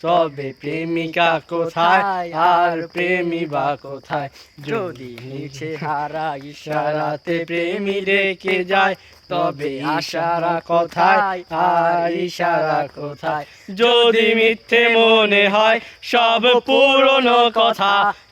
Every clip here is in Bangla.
তবে প্রেমিকা কোথায়? আর প্রেমী বা কোথায়? যদি নিচে হারা ইশারাতে প্রেমী রেখে যায়, তবে আশারা কোথায়? আর ইশারা কোথায়? যদি মিথ্যে মনে হয়, সব পুরনো কথা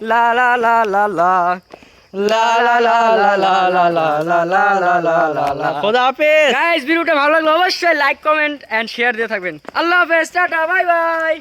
La la la la la. ভিডিওটা ভালো লাগল অবশ্যই লাইক কমেন্ট অ্যান্ড শেয়ার দিয়ে থাকবেন আল্লাহ হাফেজ টাটা বাই বাই